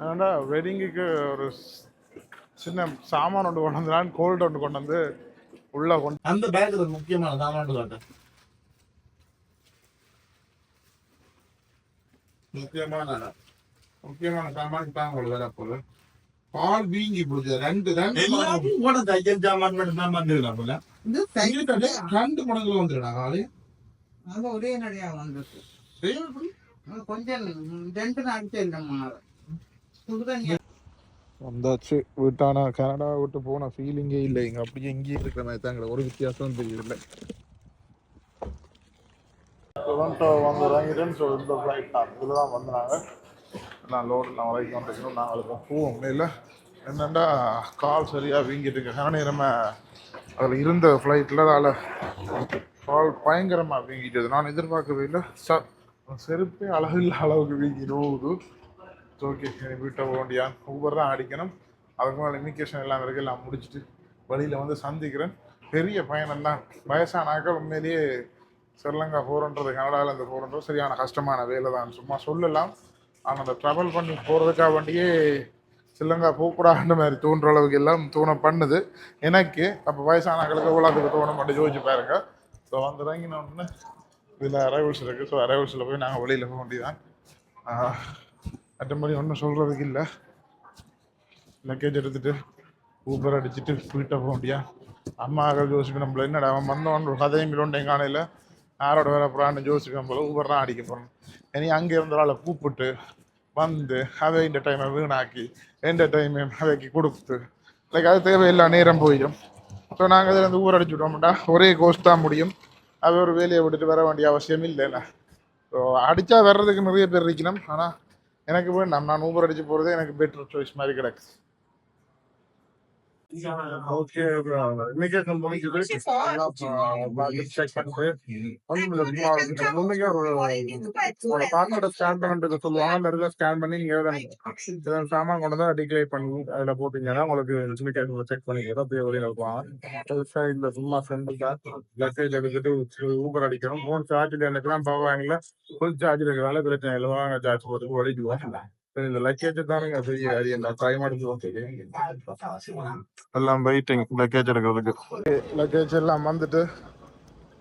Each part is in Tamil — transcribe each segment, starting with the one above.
அதனால வெட்டிங்குக்கு ஒரு சின்ன சாமான் ஒன்று கொண்டு வந்தான். கோல்டு ஒன்று கொண்டு வந்து உள்ள கொண்டு அந்த பேக் முக்கியமான சாமான் காட்டு முக்கியமான முக்கியமான சாமான் தான் உங்களுக்கு வேலை போல பால் வீங்கி போகுது ரெண்டு ரெண்டு எல்லாத்தையும் கூட தையல் சாமான் மட்டும் தான் வந்துடலாம் போல இது தையல் ரெண்டு மடங்குல வந்துடலாம் காலி. அது ஒரே நடையா வந்துருக்கு கொஞ்சம் ரெண்டு நாளைக்கு இல்லை மாறும் சுடுதண்ணி வந்தாச்சு. வீட்டான கனடா விட்டு போன ஃபீலிங்கே இல்லை. இங்கே அப்படியே இங்கேயே இருக்கிற மாதிரி தான் ஒரு வித்தியாசம் தெரியல டொரண்டோ வந்து இறங்கிட்டேன்னு ஸோ இந்த ஃப்ளைட் தான். இதில் தான் வந்தாங்க. நான் லோடு நான் வரைக்கும் வந்துருக்கணும். நாங்கள் அதுக்கு போவோம் இல்லை என்னென்னா கால் சரியாக வீங்கிட்டு இருக்கு. கன நேரமாக அதில் இருந்த ஃப்ளைட்டில் அதில் கால் பயங்கரமாக வீங்கிட்டது. நான் எதிர்பார்க்கவே இல்லை. ச செருப்பே அழகில்ல அளவுக்கு வீங்கி நோவுது ஓகே வீட்டை போக வேண்டியான் ஊபர் தான் அடிக்கணும். அதுக்கு மேலே இமிகேஷன் எல்லாம் இருக்குது எல்லாம் முடிச்சுட்டு வழியில் வந்து சந்திக்கிறேன். பெரிய பயணம் தான் வயசானாக்க உண்மையிலேயே ஸ்ரீலங்கா போகிறன்றது கனடாவில் இந்த போகிறன்றது சரியான கஷ்டமான வேலை தான் சும்மா சொல்லலாம். ஆனால் அந்த ட்ராவல் பண்ணி போகிறதுக்காக வேண்டியே ஸ்ரீலங்கா போகக்கூடாதுன்ற மாதிரி தோன்ற அளவுக்கு எல்லாம் தோண பண்ணுது. எனக்கு அப்போ வயசானாக்களுக்கு உலகத்துக்கு அதுக்கு தோணும் மட்டும் யோசிச்சு பாருங்க. ஸோ வந்து இறங்கினோடனே இதில் அரைவல்ஸ் இருக்குது ஸோ அரைவல்ஸில் போய் நாங்கள் வெளியில் போக வேண்டியதான் மற்றபடி ஒன்றும் சொல்கிறதுக்கு இல்லை. லக்கேஜ் எடுத்துகிட்டு ஊபர் அடிச்சுட்டு வீட்டை போக முடியா அம்மா ஜோசிப்பு நம்மள என்னடா அவன் வந்தவன் ஒரு கதையும் மில்லோண்டை காணையில் யாரோட வேற போகிறான்னு ஜோசிப்பேன் போல. ஊபர் தான் அடிக்க போகிறோம் இனி அங்கே இருந்தால கூப்பிட்டு வந்து அதை இந்த டைமை வீணாக்கி எந்த டைமையும் அதைக்கு கொடுத்து லைக் அது தேவையில்லா நேரம் போயிடும். ஸோ நாங்கள் இதில் இருந்து ஊர் அடிச்சு விட்டோம்டா. ஒரே கோஸ்ட் தான் முடியும். அது ஒரு வேலையை விட்டுட்டு வர வேண்டிய அவசியம் இல்லைண்ணா ஸோ அடித்தா வர்றதுக்கு நிறைய பேர் இருக்கணும். ஆனால் எனக்கு வேண்டாம் நான் ஊபர் அடிச்சு போகிறது எனக்கு பெட்டர் சாய்ஸ் மாதிரி கிடக்கு. ஓகே இமிகிரேஷன் முடிஞ்சது செக் பண்ணிட்டு ஒரு ஸ்கேன் பண்ணிட்டு சொல்லுவாங்க அந்த இடத்துல ஸ்கேன் பண்ணி நீங்கள் எதாவது சாமான் கொண்டு வந்து டிக்ளேர் பண்ணி அதில் போட்டீங்கன்னா உங்களுக்கு செக் பண்ணிக்கிறோம் அப்படியே வெளியில் சும்மா லக்கேஜ் எடுத்துட்டு ஊபர் அடிக்கணும் ஃபோன் சார்ஜில் எனக்குலாம் பவாங்கில் ஃபுல் சார்ஜில் இருக்கிறனால பிரச்சனை இல்லை வாங்க சார்ஜ் போட்டு ஓடிக்குவோம் இந்த லக்கேஜ் தானுங்க பெரிய அது என்ன டைம் எடுத்துவோம் எல்லாம் வெயிட்டிங் லக்கேஜ் எடுக்கிறதுக்கு. லக்கேஜ் எல்லாம் வந்துட்டு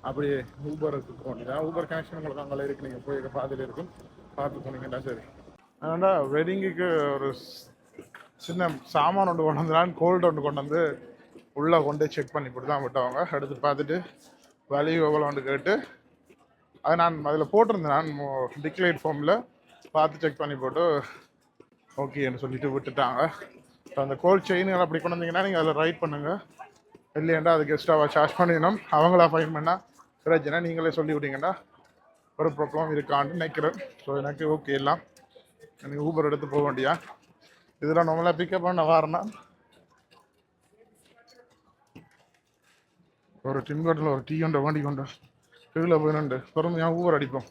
அப்படியே ஊபருக்கு போனீங்கன்னா ஊபர் கனெக்ஷன் உங்களுக்கு அங்கே இருக்கு. நீங்கள் போய் பார்த்துட்டு இருக்கும். பார்த்து போனீங்கன்னா சரி. அதனால் வெட்டிங்குக்கு ஒரு சின்ன சாமான் ஒன்று கொண்டு வந்தான் கோல்டு ஒன்று கொண்டு வந்து உள்ளே கொண்டு செக் பண்ணி போட்டு தான் விட்டவங்க. எடுத்து பார்த்துட்டு வேல்யூ எவ்வளோன்னு கேட்டு அது நான் அதில் போட்டிருந்தேன். நான் டிக்ளைட் ஃபார்மில் பார்த்து செக் பண்ணி போட்டு ஓகேன்னு சொல்லிட்டு விட்டுட்டாங்க. ஸோ அந்த கோல்ட் செயின்கள் அப்படி கொண்டு வந்தீங்கன்னா நீங்கள் அதில் ரைட் பண்ணுங்கள் இல்லையாண்டா அதுக்கு எக்ஸ்ட்ராவாக சார்ஜ் பண்ணிடணும். அவங்களா ஃபைன் பண்ணால் பிரச்சனை. நீங்களே சொல்லி விட்டீங்கன்னா ஒரு ப்ராப்ளம் இருக்கான்னு நினைக்கிறேன். ஸோ எனக்கு ஓகே எல்லாம். எனக்கு ஊபர் எடுத்து போக வேண்டியா? இதெல்லாம் நம்மளா பிக்கப் பண்ண வரேன்னா ஒரு டின் பாட்டில் ஒரு டீ கொண்ட வண்டி கொண்டு கீழே போயினுண்டு பொறுமையாக ஊவர் அடிப்போம்.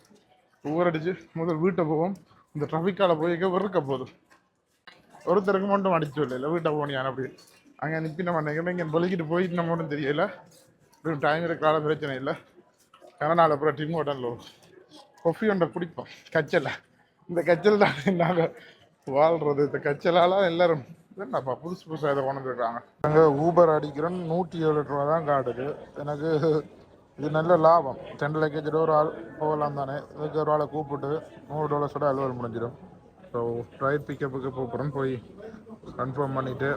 ஊவர் அடித்து முதல் வீட்டை போவோம். இந்த ட்ராஃபிக்கால போய் வெறுக்க போகுது. ஒருத்தருக்கு மட்டும் அடிச்சு இல்லை வீட்டை போனியான் அப்படி அங்கே நிப்பி நம்ம நினைக்கிறேன் இங்கே பொலிக்கிட்டு போயிட்டு நம்ம ஒன்றும் தெரியல. டைம் இருக்கிறால பிரச்சனை இல்லை. கனநாள் அப்புறம் டிம் ஹோட்டலில் கொஃபி ஒன்றை குடிப்போம். கச்சலை. இந்த கச்சல் தான் நாங்கள் வாழ்றது. இந்த கச்சலால் எல்லாரும் என்னப்பா புதுசு புதுசாக இதை கொண்டு வந்துருக்காங்க. நாங்கள் ஊபர் அடிக்கிறோம் நூற்றி ஏழு ரூபா தான் காட்டுது. எனக்கு இது நல்ல லாபம். டென் லேக்கேஜ் ஒரு ஆள் போகலாம் தானே. இதுக்கு ஒரு ஆளை கூப்பிட்டு நூறு டாலர்ஸோட அலுவல் முடிஞ்சிடும். ஸோ ரைட் பிக்கப்புக்கு போகிறோம் போய் கன்ஃபார்ம் பண்ணிவிட்டு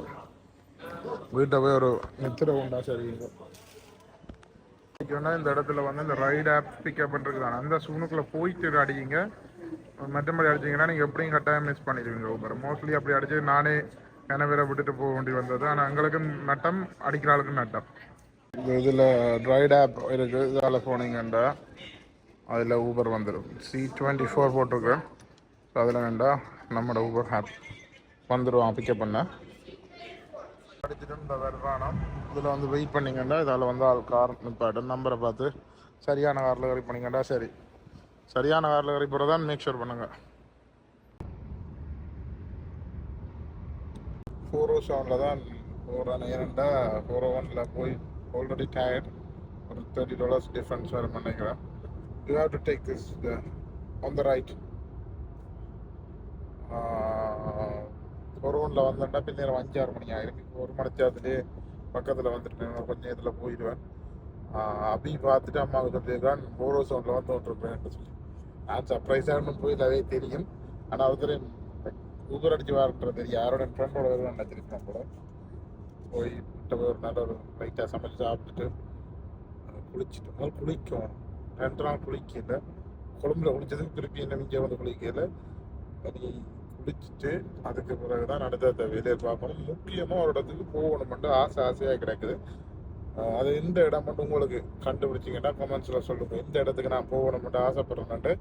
வீட்டை போய் ஒரு நித்திர உண்டா சரிங்க இன்னைக்கு இந்த இடத்துல வந்து இந்த ரைட் ஆப் பிக்கப் பண்ணிருக்காங்க அந்த சூனுக்குள்ளே போயிட்டு அடிக்கிங்க மற்றபடி அடிச்சிங்கன்னா நீங்கள் எப்படியும் கட்டாயம் மிஸ் பண்ணிடுவீங்க ஊபர் மோஸ்ட்லி அப்படி அடிச்சு நானே கனவேரை விட்டுட்டு போக வேண்டி வந்தது. ஆனால் எங்களுக்கும் நட்டம் அடிக்கிற ஆளுக்கும் நட்டம் இதில் ரைட் ஆப் இருக்குது இதால் போனீங்கண்டா அதில் ஊபர் வந்துடும் சி டுவெண்ட்டி ஃபோர் போட்டிருக்கேன் ஸோ அதில் வேண்டா நம்மளோட ஊபர் ஆப் வந்துடுவான் பிக்கப் பண்ண. அடிச்சுட்டு இந்த வருவானம் இதில் வந்து வெயிட் பண்ணிங்கண்டா இதால் வந்து ஆள் கார் நிப்பாட்டும் நம்பரை பார்த்து சரியான காரில் கறி பண்ணிங்கண்டா சரி. சரியான காரில் கறி போகிறதான் மேக் ஷூர் பண்ணுங்க. ஃபோர் ஓ செவனில் தான் போகிறேன் ஏனண்டா ஃபோர் ஓ ஒனில் oh போய் Uh, ஆல்ரெடி டயர்ட் ஒரு தேர்ட்டி டாலர்ஸ் டிஃப்ரென்ஸ் வரும் நினைக்கிறேன் you have to take this on the right கொரோனில் வந்தேன்னா பின்னேரம் அஞ்சாறு மணி ஆயிருக்கு ஒரு மணிச்சாத்துலேயே பக்கத்தில் வந்துட்டு கொஞ்சம் நேரத்தில் போயிடுவேன். அப்படி பார்த்துட்டு அம்மாவுக்கு சொல்லியிருக்கான் போரோ சவுண்டில் வந்து விட்டுருப்பேன் சொல்லி. நான் சர்ப்ரைஸாக போயிடவே தெரியும். ஆனால் அவர் கூகுள் அடிச்சு வரன்றது தெரியும் யாரோட ஃப்ரெண்டோட வருவான் நினச்சிருக்கேன் கூட. போய் சாப்பிட்டது ஒரு நல்ல ஒரு லைட்டாக சமைச்சு சாப்பிட்டுட்டு குளிச்சுட்டு முதல் குளிக்கும். ரெண்டு நாள் குளிக்கல. குழம்புல குளிச்சதுக்கு திருப்பி என்ன இங்கே வந்து குளிக்கல. நீ குளிச்சுட்டு அதுக்கு பிறகு தான் அடுத்த வேலையை பார்க்கணும். முக்கியமாக ஒரு இடத்துக்கு போகணுமெண்டு ஆசை ஆசையாக கிடைக்குது. அது எந்த இடம் மட்டும் உங்களுக்கு கண்டுபிடிச்சிங்கன்னா கமெண்ட்ஸில் சொல்லுங்கள் இந்த இடத்துக்கு நான் போகணுமெண்டு ஆசைப்படுறேன்ட்டு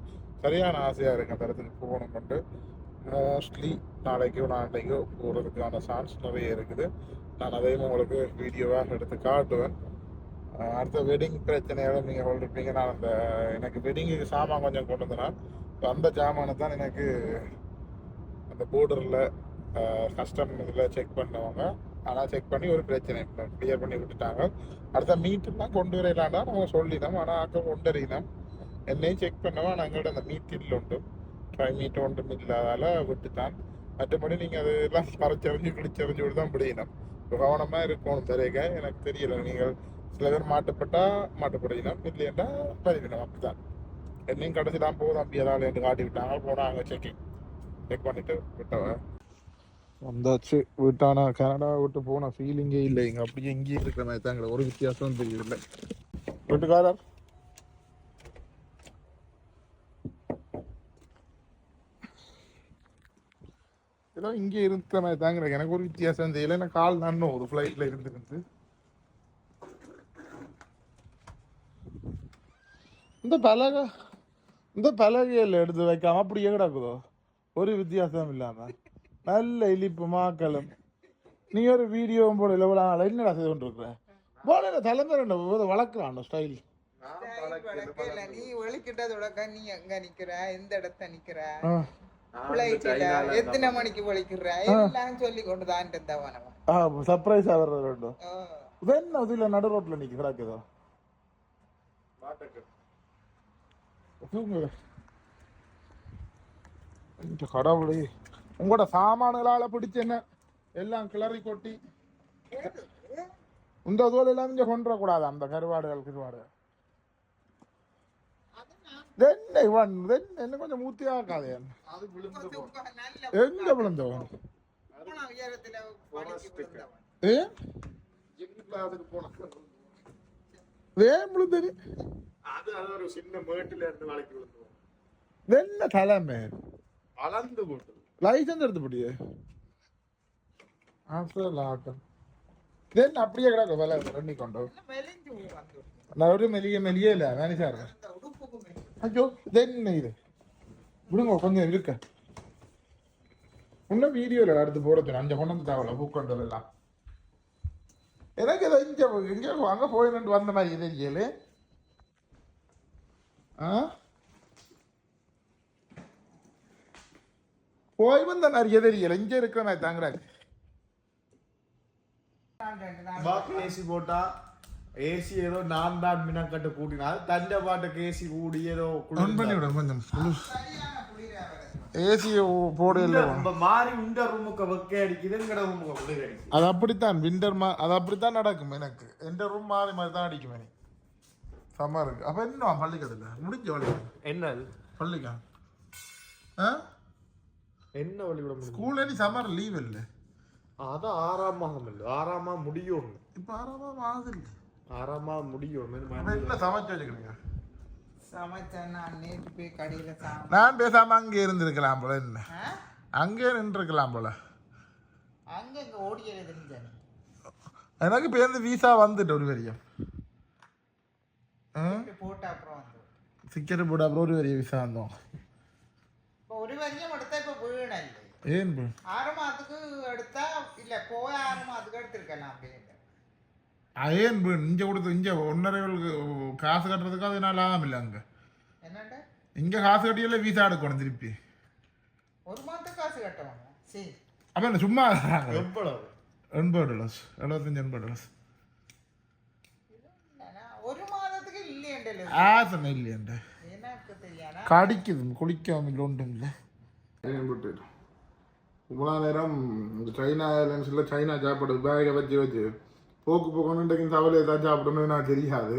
சரியான ஆசையாக இருக்கு அந்த இடத்துக்கு போகணுமெண்டு மோஸ்ட்லி நாளைக்கோ நாளைக்கோ போகிறதுக்கான சான்ஸ் நிறைய இருக்குது. நான் அதையும் உங்களுக்கு வீடியோவாக எடுத்து காட்டுவேன். அடுத்த வெட்டிங் பிரச்சனையோட நீங்கள் சொல்லிருப்பீங்க நான் அந்த எனக்கு வெட்டிங்குக்கு சாமான் கொஞ்சம் கொண்டு வந்தேன் அந்த சாமானை தான் எனக்கு அந்த போர்டரில் கஸ்டம் இதில் செக் பண்ணவங்க. ஆனால் செக் பண்ணி ஒரு பிரச்சனை கிளியர் பண்ணி விட்டுட்டாங்க. அடுத்த மீட்டெல்லாம் கொண்டு வரையிலாண்டா நம்ம சொல்லினோம் ஆனால் அங்கே கொண்டு வரையினோம் என்னையும் செக் பண்ணவா எங்கள்கிட்ட அந்த மீட் இல்லை உண்டு ட்ரை மீட் ஒன்றும் இல்லாதால விட்டுட்டான் மற்றபடி நீங்கள் அதெல்லாம் பறைச்சறிஞ்சு கிழிச்சறிஞ்சு விட்டு தான் பிடிக்கணும் கவனமாக இருக்கணும் தெரியக எனக்கு தெரியல நீங்கள் சில பேர் மாட்டுப்பட்டா மாட்டுப்படையினம் இல்லையண்டா பதிவினம் அப்படிதான் என்னையும் கடைசிலாம் போதும் அப்படி ஏதாவது என்று காட்டி விட்டாங்க போனாங்க செக்கிங் செக் பண்ணிட்டு விட்டவன் வந்தாச்சு வீட்டான கனடா விட்டு போன ஃபீலிங்கே இல்லை இங்க அப்படியே இங்கேயே இருக்கிற மாதிரி தான் எங்களுக்கு ஒரு வித்தியாசம் தெரியல வீட்டுக்காரர் ஏதோ இங்கே இருக்கிற மாதிரி தாங்க. எனக்கு. ஒரு வித்தியாசம். தெரியல எனக்கு கால் நன்னும் ஒரு ஃப்ளைட்டில் இருந்துருந்து. இந்த பலகை இந்த பலகையில் எடுத்து வைக்காம அப்படியே கிடக்குதோ? ஒரு வித்தியாசம் இல்லாம. நல்ல இழிப்பு மாக்களும். நீ ஒரு வீடியோவும் போட. நாள் என்னடா செய்து கொண்டிருக்கிற? போல தலைமை ரெண்டு வளர்க்குறான் ஸ்டைல் நீ ஒழிக்கிட்டது உலக நீ எங்க நிக்கிற? எந்த இடத்த நிக்கிற? தான் இருந்தவனவன் ஆ. சர்ப்ரைஸ் ஆகிறது ரெண்டும். இது என்ன இதுல நடு ரோட்ல நிக்க கிடக்குதோ தூங்குங்க. இந்த கடவுளே. உங்களோட சாமான்களால பிடிச்ச என்ன? எல்லாம் கிளறி கொட்டி. இந்த தோல் எல்லாம் இங்க கொண்டு கூடாது அந்த கருவாடுகள் கருவாடு. என்ன இவன் என்ன என்ன கொஞ்சம் மூத்தியா இருக்காதே எங்க விழுந்தவன் ஏன் விழுந்தது அது அது ஒரு சின்ன மேட்டுல இருந்து வளைக்கு விழுந்துவோம் என்ன தலைமை அளந்து போட்டு லைசன்ஸ் எடுத்துப்படியே அசல் ஆட்டம் தென் அப்படியே கிடக்கு வேலை மெலிஞ்சு வந்து நான் ஒரு மெலிய மெலியே இல்லை மேனேஜா ஐயோ தென்ன இது விடுங்க கொஞ்சம் இருக்க இன்னும் இல்லை அடுத்து போகிறதே அஞ்சு கொண்டு வந்து தேவையில்ல பூக்கொண்டது எல்லாம் எனக்கு ஏதோ இங்கே இங்கே அங்கே போயிருந்து வந்த மாதிரி தெரியல ஆ போய் வந்த நிறைய தெரியல இங்கே இருக்கிற மாதிரி தாங்குறாங்க நான் ஏசி போட்டா ஏசி ஏதோ நான் தான் மினக்கட்டு கூட்டினால் தண்ட பாட்டுக்கு ஏசி கூடி ஏதோ ஆன் பண்ணி. விட கொஞ்சம். ஏசி போட இல்லை நம்ம மாறி உண்ட ரூமுக்கு வெக்க அடிக்குது எங்கட ரூமுக்கு குளிர் அடிக்குது. அது அப்படித்தான் விண்டர் மா அது அப்படித்தான் நடக்கும் எனக்கு. எந்த ரூம் மாறி மாதிரி தான் அடிக்கும் எனக்கு. சம்மர் இருக்கு. அப்ப என்ன பள்ளிக்கதில்ல முடிஞ்ச வழி என்ன? பள்ளிக்கா? ஆ? என்ன முடியும் ஸ்கூல்ல நீ சம்மர் லீவ் இல்லை. அதான் ஆறாம் மாதம் இல்லை. ஆறாம் மாதம் முடியும். இப்போ ஆறாமா மாதம் இல்லை. மாதம் முடியும். என்ன சமைச்சு வச்சுக்கிறீங்க. சமைச்சேன் நான் போய் பேசாம அங்கே இருந்திருக்கலாம் போல என்ன? ஆ? அங்கே நின்றுருக்கலாம் போல. எனக்கு பேருந்து வீசா வந்துட்டு ஒரு பெரிய போட்ட அப்புறம் ஒரு பெரிய வீசா வந்தோம் இப்போ ஒரு வரியம் எடுத்தா இப்ப வீண இல்லை ஏன் bro? ஆறு மாதத்துக்கு எடுத்தா இல்ல bro? இங்க கொடுத்து இங்க ஒன்னரை காசு கட்டுறதுக்கு அது நான் லாபம் இல்லை அங்க. என்னண்ட இங்க காசு கட்டியல வீசா எடுக்கணும் திருப்பி. ஒரு மாதத்துக்கு காசு கட்டணும்? சரி. அப்ப என்ன சும்மா? எவ்வளவு? எண்பது டாலர்ஸ் எழுபத்தஞ்சு எண்பது டாலர்ஸ் ஒரு மாதத்துக்கு இல்லையண்டல ஆ சொன்ன இல்லையாண்ட கடிக்குது குளிக்காம இல்லை ஒன்றும் இல்லை. இவ்வளோ நேரம் இந்த சைனா ஏர்லைன்ஸில் சைனா சாப்பாடு பேகை வச்சு வச்சு போக்கு போக்கணுன்றைக்கு தவளை தான் சாப்பிடணும்னு நான் தெரியாது.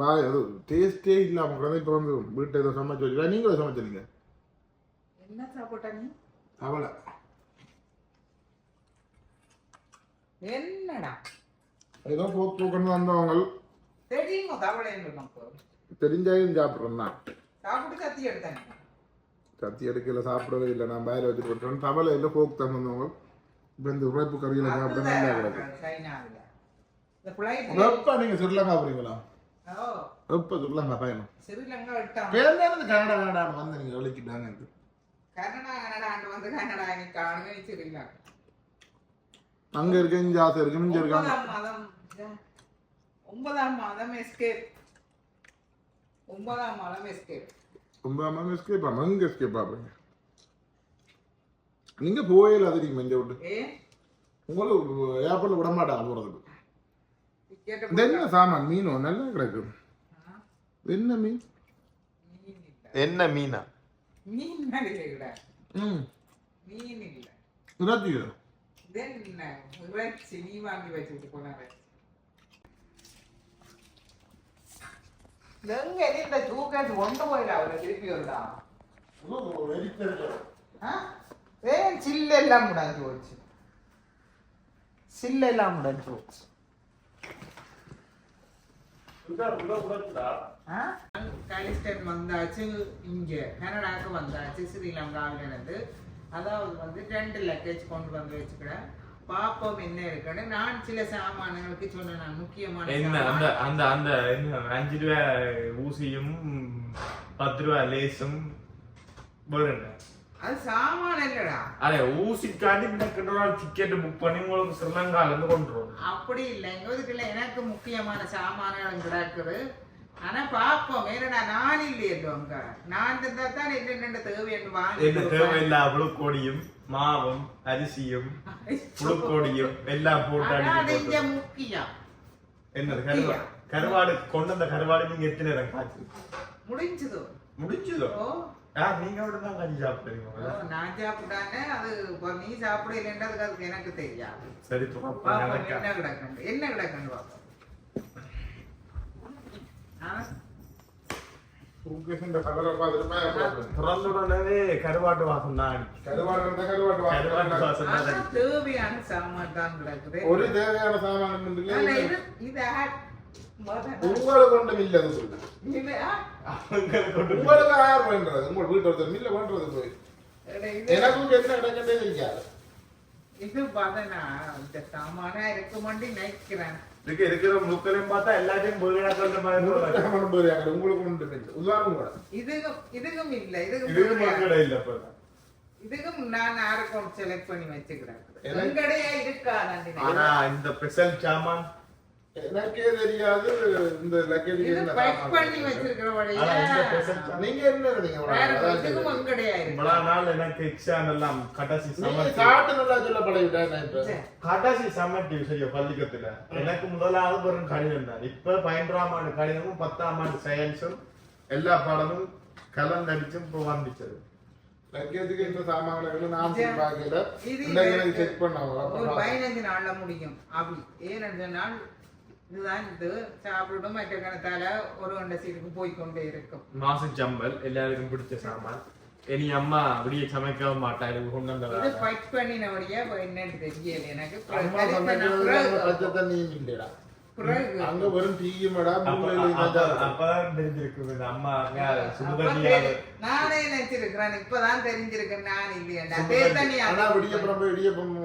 பாய் அது டேஸ்டே இல்லாமல் கூட இப்போ வந்து வீட்டை ஏதோ சமைச்சு வச்சுருக்கா நீங்களும் சமைச்சிருங்க என்ன சாப்பிட்டா நீ? தவளை என்னடா? ஏதோ போக்கு போக்கணும் வந்தவங்க. தெரியுமா தவளைன்னு நமக்கு. தெரிஞ்சாயும் சாப்பிட்றோம் தான். சாப்பிட்டு கத்தி எடுத்தாங்க கத்தி எடுக்கல சாப்பிடவே இல்லை. நான் பேர வச்சுட்டு போட்டோம் தவளை இல்லை போக்கு தான் வந்தவங்க. இப்போ இந்த உழைப்பு கறியில் சாப்பிட நல்லா கிடக்கு. இந்த பிளைட் எப்போ நீங்கள் ஸ்ரீலங்கா போறீங்களா? எப்போ ஸ்ரீலங்கா பயணம்? ஸ்ரீலங்கா விட்டான் பேருந்து கனடா வந்து நீங்கள் விளக்கிட்டாங்க கனடா கனடா வந்து கனடா நீ காணுமே ஸ்ரீலங்கா அங்க இருக்கு இங்க ஆசை இருக்கு இங்க இருக்காங்க. ஒன்பதாம் மாதம் ஒன்பதாம் மாதம் எஸ்கேப் ஒன்பதாம் மாதம் எஸ்கேப் ஆமா எஸ்கேப் ஆகுங்க நீங்க போயில அது நீங்க இங்க விட்டு உங்களுக்கு ஏர்போர்ட்ல விட மாட்டாங்க போறதுக்கு இது என்ன சாமான் மீனோ நல்லா கிடக்கு. இது என்ன மீன்? மீன் இல்ல. என்ன மீனா? மீன் இல்ல ம். மீன் இல்ல. இறாச்சி தென் இறைச்சி நீ வாங்கி வச்சுட்டு போனாங்க. எங்க இந்த ஜூகேஸ் கொண்டு போயிடா அவரை திருப்பி வருடா? ஏன் சில்லு எல்லாம் முடஞ்சு போச்சு? சில்லு எல்லாம் முடஞ்சு போச்சு? காலிஸ்டன் வந்தாச்சு இங்க கனடாக்கு வந்தாச்சு ஸ்ரீலங்காவில இருந்து அதாவது வந்து ரெண்டு லக்கேஜ் கொண்டு வந்து வச்சுக்கிறேன். பாப்போம் என்ன இருக்குன்னு. நான் சில சாமான்களுக்கு சொன்னேன் முக்கியமான என்ன அந்த. அந்த அந்த அஞ்சு ரூபா ஊசியும் பத்து ரூபா லேசும் வேணுங்க அது சாமான் இல்லடா. அதே ஊசிக்காண்டி இன்னைக்கு டிக்கெட் புக் பண்ணி உங்களுக்கு ஸ்ரீலங்கால இருந்து கொண்டு வரணும் அப்படி இல்லை எங்களுக்கு இல்லை எனக்கு முக்கியமான சாமான்கள் கிடக்குது ஆனா பாப்போம் ஏன்னா நான் இல்லையല്ലോ அங்க. நான் இருந்தா தான் என்னென்ன தேவை என்று வாங்கி என்ன தேவையில்லா புழுக்கோடியும் மாவும் அரிசியும் புழுக்கோடியும் எல்லாம் போட்டு ஆனா அது அடிச்சு இங்க போட்டு முக்கியம். என்னது கருவாடு கருவாடு கொண்டு கருவாடு நீங்க எத்தனை நேரம் காய்ச்சி முடிஞ்சதோ? ஆ நீங்க மட்டும் தான் கஞ்சி சாப்பிடுறீங்க நான் சாப்பிட்டாங்க அது இப்ப நீ சாப்பிட இல்லைன்றது அதுக்கு எனக்கு தெரியாது சரி என்ன கிடக்கண்டு என்ன கிடக்கண்டு உடனே கருவாட்டு வாசம் தான் தேவையான சாமான் தான் கிடக்குது. ஒரு தேவையான சாமான். உங்களுக்கு ஒன்றும் இல்லை உங்களுக்கு யார் வீட்டு ஒருத்தர் மில்ல பண்றது போய். எனக்கும் என்ன கிடைக்கவே தெரியாது இது பார்த்தனா இந்த சாமானா இருக்க மாட்டி நினைக்கிறேன். இதுக்கு இருக்கிற முக்களையும் பார்த்தா எல்லாத்தையும் பொருளாக சொல்ற மாதிரி. உங்களுக்கு ஒன்று இல்லை உதாரணம் கூட. இதுக்கும் இதுக்கும் இல்ல இதுக்கு இதுக்கும் மக்களே இல்ல இப்ப. இதுக்கும் நான் யாருக்கும் செலக்ட் பண்ணி வச்சுக்கிறேன். எங்கடையா இருக்கா? ஆனா இந்த ஸ்பெஷல் சாமான் எனக்கே தெரியாது இந்த லக்கேஜ் பைக் பண்ணி நீங்க என்ன வேற இவ்வளவு நாள் எனக்கு எக்ஸாம் எல்லாம் நீங்க சமைச்சு சாப்பிட்டு நல்லா சொல்ல பழகிட்டேன் சரியா பள்ளிக்கத்துல எனக்கு முதலாவது வெறும் கணிதம் தான். இப்ப பதினொன்றாம் ஆண்டு கணிதமும் பத்தாம் ஆண்டு சயின்ஸும் எல்லா பாடமும் கலந்தடிச்சும் இப்போ வந்துச்சது லக்கேஜுக்கு இந்த சாமான்களை நான் பார்க்கல செக் ஒரு பதினஞ்சு நாள்ல முடியும். அப்படி ஏன்னு நாள் இதுதான் இது. சாப்பிடும் மற்ற கணத்தால ஒரு கண்ட சீட்டுக்கு போய் கொண்டே இருக்கும். மாசம் சம்பல் எல்லாருக்கும் பிடிச்ச சாமான். இனி அம்மா அப்படியே சமைக்கவும் மாட்டா எனக்கு கொண்டு இது பைக் பண்ணினபடியா என்னன்னு தெரியல எனக்கு. பச்சை தண்ணியும் இல்லைடா அங்க வெறும் டீயும் மேடா அப்ப- முள்ளையில அப்ப- இதான் அப்பதான் தெரிஞ்சிருக்கு அம்மா நானே நினைச்சிருக்கிறேன் இப்பதான் தெரிஞ்சிருக்கேன் நான் இல்லையா தண்ணி. ஆனா விடியப்புறம் போய்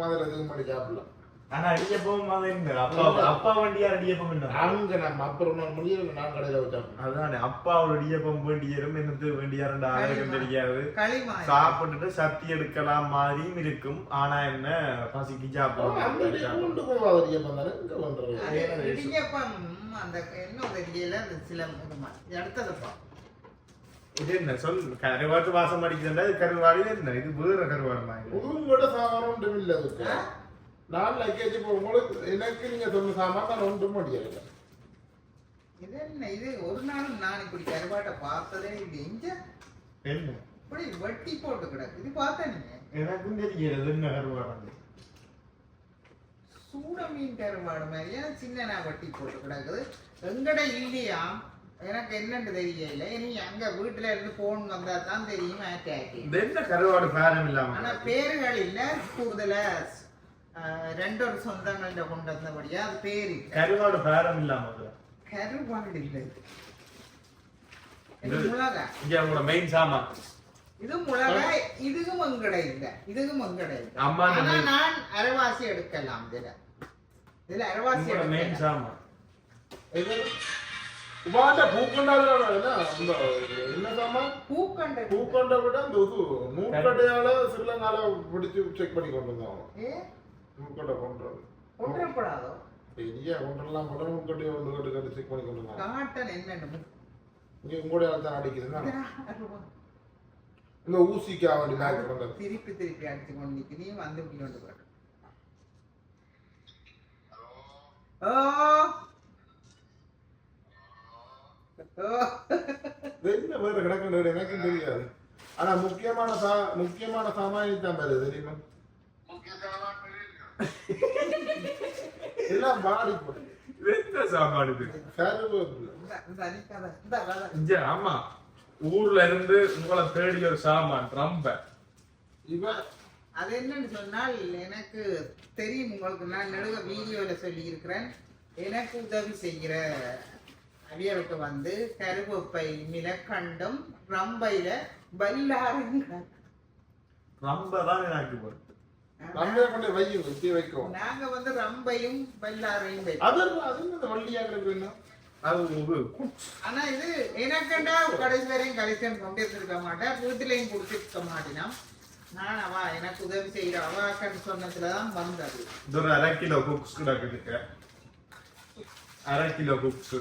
அதில் எதுவும் பண்ணி சாப்பிடலாம் ஆனா அடியப்பவும் என்ன அப்பா அப்பா வண்டியா அடியப்பம் என்ன அங்க நம்ம அப்புறம் நான் முடியல நான் கடையில வச்சேன் அதானே அப்பாவோட இடியப்பம் வேண்டியரும் என்னது வேண்டியாருன்ற ஆரோக்கியம் தெரியாது. சாப்பிட்டுட்டு சக்தி எடுக்கலாம் மாதிரியும் இருக்கும். ஆனா என்ன பசிக்கு சாப்பிடும் அந்த தெரியல அது சில அடுத்ததுப்பா இது என்ன சொல் கருவாட்டு வாசம் அடிக்கிறதா இது கருவாடு இது என்ன? இது வேற கருவாடு மாதிரி சாமான் ஒன்றும் இல்லை அதுக்கு. நான் லக்கேஜ் போகும்போது எனக்கு நீங்க சொன்ன சாமான் நான் ஒன்றும் முடியல. இது என்ன இது ஒரு நாளும் நான் இப்படி கருவாட்டை பார்த்ததே இல்லை. இங்க என்ன? இப்படி வெட்டி போட்டு கிடக்கு. இது பார்த்தா நீங்க? எனக்கும் தெரியல என்ன கருவாடு சூட மீன் கருவாடு மாதிரியா? சின்ன வட்டி போட்டு கிடக்குது. எங்கட இல்லையா? எனக்கு என்னன்னு தெரியல. இனி அங்க வீட்டுல இருந்து போன் வந்தா தான் தெரியும் ஆனா பேருகள் இல்ல. கூடுதலா சொந்தங்கள்ட்ட கொண்டு வந்தபடியா அது பேரு இல்ல. கருவாடு பேரம் இல்லாம இருக்குதா? கருவாடு இல்ல இது. மிளகா இங்க அவங்களோட மெயின் சாமான் இது மிளகா இதுவும் எங்கட இல்ல இதுவும் எங்கட இல்ல அந்த ஆனா நான் அரைவாசி எடுக்கலாம் இதுல இதுல அரைவாசி எடுக்கலாம் உபாண்ட பூக்கொண்டால என்ன சாமான் பூக்கண்டை பூக்கொண்டை விட இந்த இது நூற்கட்டையால சிறிலங்கால பிடிச்சு செக் பண்ணி கொண்டு வந்தாங்க நூற்கட்டை கொண்டுறது ஒன்றப்படாதோ பெரிய கொண்டெல்லாம் கொண்டு நூற்கட்டையை ஒன்று கட்டு கட்டு செக் பண்ணி கொண்டு காட்டன் என்னன்னு இங்க உங்களுடைய தான் அடிக்குதுன்னா இந்த ஊசிக்கா வேண்டி பேக் கொண்டது? திருப்பி திருப்பி அடிச்சு கொண்டு நிக்கு நீ வந்து இப்படி கொண்டு போற ஓ ஓ இது என்ன வேற கிடக்குறது எனக்கும் தெரியாது. ஆனா முக்கியமான சா முக்கியமான சாமானி தான் பாரு தெரியுமா? எல்லாம் பாடி போட்டு இது. என்ன சாமான் இது ஆமா. ஊர்ல இருந்து உங்களை தேடி ஒரு சாமான் ரொம்ப. இவன் அது என்னன்னு சொன்னால் எனக்கு தெரியும் உங்களுக்கு. நான் நடுக வீடியோல சொல்லி இருக்கிறேன் எனக்கு உதவி செய்கிற அவியலுக்கு வந்து கருவேப்பை மிளக்கண்டம் ரம்பையில பல்லாருங்க ரொம்ப தான் எனக்கு நம்மளே கொண்டு வையும் இப்படி வைக்கும் நாங்க வந்து ரம்பையும் அது அது அது ஒரு ஆனா இது எனக்கண்டா கடைசி வரையும் கலெக்ஷன் கொண்டு இருந்திருக்க மாட்டேன். வீட்டுலையும் கொடுத்துருக்க மாட்டேனா நான் அவ எனக்கு உதவி செய்யற அவாக்கன்னு சொன்னதுலதான் வந்தது. இது ஒரு அரை கிலோ குக்ஸ் கிடக்குதுக்கு அரை கிலோ குக்ஸ்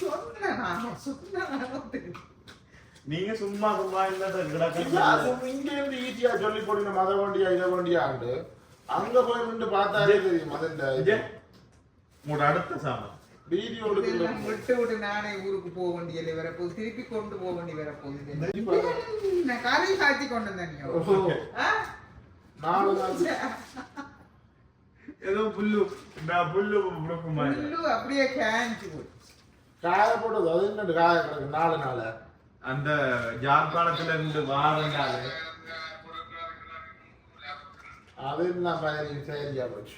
சொன்னேன்? நான் சொன்னேன்? நீங்க சும்மா சும்மா இங்க இருந்து ஈஸியா சொல்லி போடுங்க மத வண்டியா இத வண்டியாண்டு அங்க போய் நின்று பார்த்தாலே தெரியும் அதில் உங்களோட அடுத்த சாமான். விட்டு விட்டு நானே ஊருக்கு போக வேண்டியது வரப்போகுது. திருப்பி கொண்டு போக வேண்டி வரப்போகுது நான் கறி காய்ச்சி கொண்டு வந்தேன் ஏதோ புல்லு நான் புல்லு புல்லு அப்படியே காய்ச்சி போச்சு. காய போட்டது அது என்ன காய கிடக்கு நாலு நாள்? அந்த ஜாழ்ப்பாணத்துல இருந்து வாரண்டால அது என்ன பயணம் சரியா போச்சு?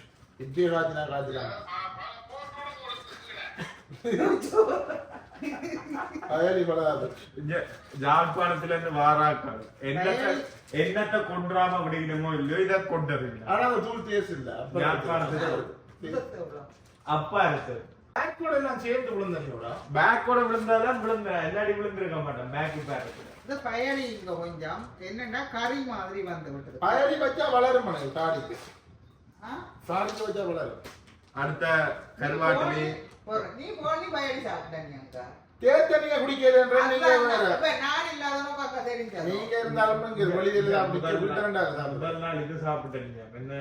படாத போச்சு. ஜ- ஜாழ்ப்பாணத்துல இருந்து வாராக்கள். என்னத்த என்னத்த கொன்றாம அப்படிங்கணுமோ இல்லையோ இதை கொண்டதுங்க ஆனா தூள் இல்ல. அப்பா இருக்கு. பேக்கோட எல்லாம் சேர்ந்து விழுந்தனியோட பேக்கோட விழுந்தாதான் விழுந்த எல்லாடி விழுந்திருக்க மாட்டேன். பேக்கு பேக்கு இந்த பயணி இங்க கொஞ்சம் என்னன்னா கறி மாதிரி வந்து விட்டது. பயணி வச்சா வளரும் மனை தாடிக்கு ஆ? தாடிக்கு வச்சா வளரும். அடுத்த கருவாட்டிலே. நீ போனி பயணி சாப்பிட்டேன் அக்கா தேத்த நீங்க குடிக்கிறேன்ற நீங்க வேற. அப்ப நான் இல்லாதவனோ அக்கா தெரிஞ்சது? நீங்க இருந்தாலும் இங்க வெளியில இது சாப்பிட்டீங்க என்ன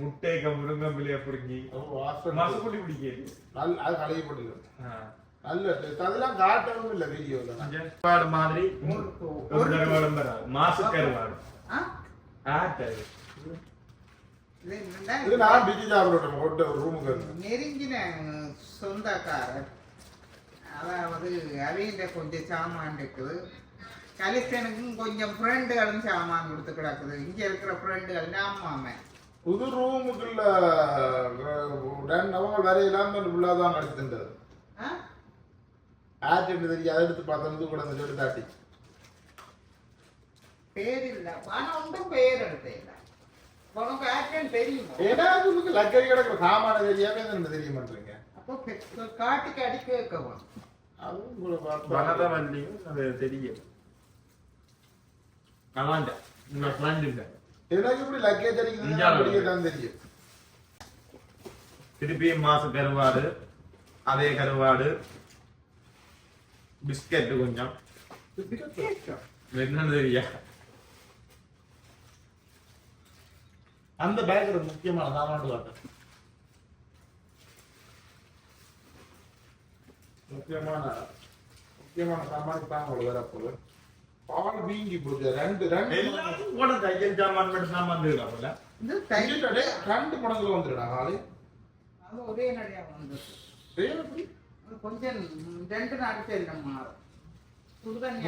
முட்டைக்க முருங்கம்பிள்ளைய புடுங்கி. வாசம் மசுக்குட்டி பிடிக்கிறது நல்ல அது மாசு சொந்தக்காரர். அதாவது அவையில கொஞ்சம் சாமான் இருக்குது. கலிஸ்டனுக்கும் கொஞ்சம் ஃப்ரெண்டுகளும் சாமான் கொடுத்து கிடக்குது. இங்க இருக்கிற ஃப்ரெண்டுகள் ஆமாமே புது ரூமுக்குள்ள உடன் அவங்க வரையெல்லாம் உள்ளாதான் கிடைச்சிருந்தது ஆ? ஆட் என்று தெரியும்? அதை எடுத்து பார்த்தது கூட அந்த சொல்லி தாட்டி. பேர் இல்ல ஆனா ஒன்றும் பேர் எடுத்தேன். உனக்கு ஆக்டன் தெரியுமா? ஏன்னா உங்களுக்கு லக்கரி கிடக்குற சாமான தெரியாம என்ன தெரிய மாட்டீங்க அப்போ காட்டுக்கு அடி கேட்கவும் அதுவும் உங்களை பார்த்து வண்டியும் அது தெரியும். அவாண்ட உங்க ஃப்ரெண்ட் இல்ல எனக்கு இப்படி லக்கேஜ் அடிக்கிறது தான் தெரியும். திருப்பியும் மாசு கருவாடு அதே கருவாடு பிஸ்கட் கொஞ்சம். என்னன்னு தெரியா? அந்த பேக் முக்கியமான சாமான் காட்டு முக்கியமான முக்கியமான சாமான் தான் உங்களுக்கு வரப்போகுது. பால் வீங்கி போச்சு. ரெண்டு ரெண்டு எல்லாரும் கூட தையல் ஜாமான் மட்டும் தான் வந்துடுறாங்கல்ல இந்த தையல் ரெண்டு மடங்குல வந்துடுடா ஆளு அது ஒரே நடையா? அது கொஞ்சம் ரெண்டு நாள் தெரியும் மாறும் சுடுதண்ணி